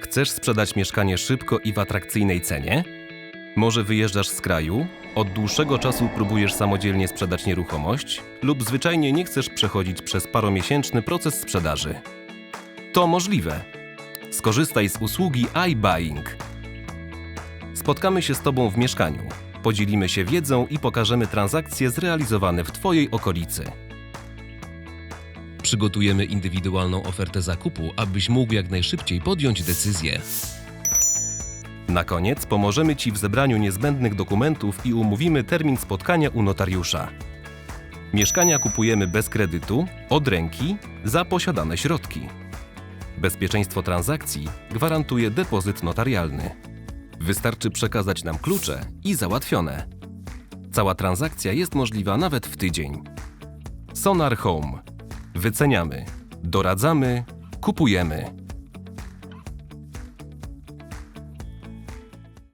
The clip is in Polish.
Chcesz sprzedać mieszkanie szybko i w atrakcyjnej cenie? Może wyjeżdżasz z kraju, od dłuższego czasu próbujesz samodzielnie sprzedać nieruchomość, lub zwyczajnie nie chcesz przechodzić przez paromiesięczny proces sprzedaży. To możliwe. Skorzystaj z usługi iBuying. Spotkamy się z Tobą w mieszkaniu, podzielimy się wiedzą i pokażemy transakcje zrealizowane w Twojej okolicy. Przygotujemy indywidualną ofertę zakupu, abyś mógł jak najszybciej podjąć decyzję. Na koniec pomożemy Ci w zebraniu niezbędnych dokumentów i umówimy termin spotkania u notariusza. Mieszkania kupujemy bez kredytu, od ręki, za posiadane środki. Bezpieczeństwo transakcji gwarantuje depozyt notarialny. Wystarczy przekazać nam klucze i załatwione. Cała transakcja jest możliwa nawet w tydzień. Sonar Home. Wyceniamy, doradzamy, kupujemy.